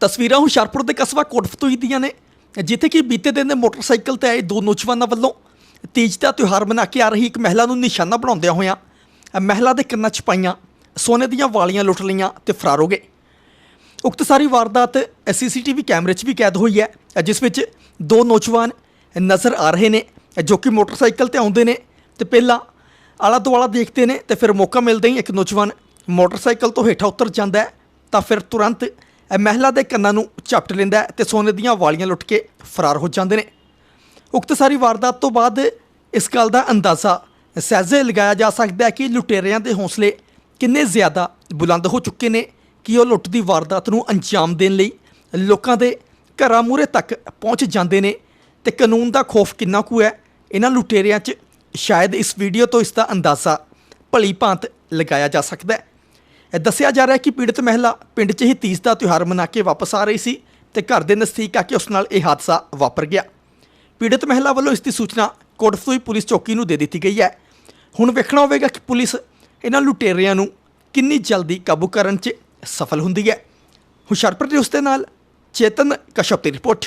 ਤਸਵੀਰਾਂ ਹੁਸ਼ਿਆਰਪੁਰ ਦੇ ਕਸਬਾ ਕੋਟਫਤੂਈ ਦੀਆਂ ਨੇ। ਜਿੱਥੇ ਕਿ ਬੀਤੇ ਦਿਨ ਦੇ ਮੋਟਰਸਾਈਕਲ ਤੇ ਆਏ ਦੋ ਨੌਜਵਾਨਾਂ ਵੱਲੋਂ ਤੀਜ ਦਾ ਤਿਉਹਾਰ ਮਨਾ ਕੇ ਆ ਰਹੀ ਇੱਕ ਮਹਿਲਾ ਨੂੰ ਨਿਸ਼ਾਨਾ ਬਣਾਉਂਦਿਆਂ ਹੋਇਆਂ ਮਹਿਲਾ ਦੇ ਕੰਨਾਂ 'ਚ ਪਾਈਆਂ ਸੋਨੇ ਦੀਆਂ ਵਾਲੀਆਂ ਲੁੱਟ ਲਈਆਂ ਤੇ ਫਰਾਰ ਹੋ ਗਏ। ਉਕਤ ਸਾਰੀ ਵਾਰਦਾਤ ਸੀਸੀਟੀਵੀ ਕੈਮਰੇ 'ਚ ਵੀ ਕੈਦ ਹੋਈ ਹੈ, ਜਿਸ ਵਿੱਚ ਦੋ ਨੌਜਵਾਨ ਨਜ਼ਰ ਆ ਰਹੇ ਨੇ, ਜੋ ਕਿ ਮੋਟਰਸਾਈਕਲ ਤੇ ਆਉਂਦੇ ਨੇ ਤੇ ਪਹਿਲਾਂ ਆਲਾ ਦੁਆਲਾ ਦੇਖਦੇ ਨੇ ਤੇ ਫਿਰ ਮੌਕਾ ਮਿਲਦਾ ਹੀ ਇੱਕ ਨੌਜਵਾਨ ਮੋਟਰਸਾਈਕਲ ਤੋਂ ਹੇਠਾਂ ਉਤਰ ਜਾਂਦਾ ਹੈ, ਤਾਂ ਫਿਰ ਤੁਰੰਤ ਮਹਿਲਾ ਦੇ ਕੰਨਾਂ ਨੂੰ ਝਪਟ ਲੈਂਦਾ ਹੈ ਤੇ ਸੋਨੇ ਦੀਆਂ ਵਾਲੀਆਂ ਲੁੱਟ ਕੇ ਫਰਾਰ ਹੋ ਜਾਂਦੇ ਨੇ। ਉਕਤ ਸਾਰੀ ਵਾਰਦਾਤ ਤੋਂ ਬਾਅਦ ਇਸ ਗੱਲ ਦਾ ਅੰਦਾਜ਼ਾ ਸਹਿਜੇ ਲਗਾਇਆ ਜਾ ਸਕਦਾ ਹੈ ਕਿ ਲੁਟੇਰਿਆਂ ਦੇ ਹੌਸਲੇ ਕਿੰਨੇ ਜ਼ਿਆਦਾ ਬੁਲੰਦ ਹੋ ਚੁੱਕੇ ਨੇ ਕਿ ਉਹ ਲੁੱਟ ਦੀ ਵਾਰਦਾਤ ਨੂੰ ਅੰਜਾਮ ਦੇਣ ਲਈ ਲੋਕਾਂ ਦੇ ਘਰਾਂ ਮੂਹਰੇ ਤੱਕ ਪਹੁੰਚ ਜਾਂਦੇ ਨੇ ਤੇ ਕਾਨੂੰਨ ਦਾ ਖੌਫ ਕਿੰਨਾ ਕੁ ਹੈ, ਇਹਨਾਂ ਲੁਟੇਰਿਆਂ 'ਚ ਸ਼ਾਇਦ ਇਸ ਵੀਡੀਓ ਤੋਂ ਇਸ ਦਾ ਅੰਦਾਜ਼ਾ ਭਲੀ ਭਾਂਤ ਲਗਾਇਆ ਜਾ ਸਕਦਾ ਹੈ। ਦੱਸਿਆ ਜਾ ਰਿਹਾ ਹੈ ਕਿ ਪੀੜਤ ਮਹਿਲਾ ਪਿੰਡ 'ਚ ਹੀ ਤੀਜ ਦਾ ਤਿਉਹਾਰ ਮਨਾ ਕੇ ਵਾਪਸ ਆ ਰਹੀ ਸੀ ਤੇ ਘਰ ਦੇ ਨਜ਼ਦੀਕ ਆ ਕੇ ਉਸ ਨਾਲ ਇਹ ਹਾਦਸਾ ਵਾਪਰ ਗਿਆ। ਪੀੜਤ ਮਹਿਲਾ ਵੱਲੋਂ ਇਸ ਦੀ ਸੂਚਨਾ ਕੋਟਫਤੂਈ ਪੁਲਿਸ ਚੌਕੀ ਨੂੰ ਦੇ ਦਿੱਤੀ ਗਈ ਹੈ। ਹੁਣ ਵੇਖਣਾ ਹੋਵੇਗਾ ਕਿ ਪੁਲਿਸ ਇਹਨਾਂ ਲੁਟੇਰਿਆਂ ਨੂੰ ਕਿੰਨੀ ਜਲਦੀ ਕਾਬੂ ਕਰਨ 'ਚ ਸਫਲ ਹੁੰਦੀ ਹੈ। ਹੁਸ਼ਿਆਰਪੁਰ ਨਿਊਜ਼ ਦੇ ਨਾਲ ਚੇਤਨ ਕਸ਼ਪ ਦੀ report.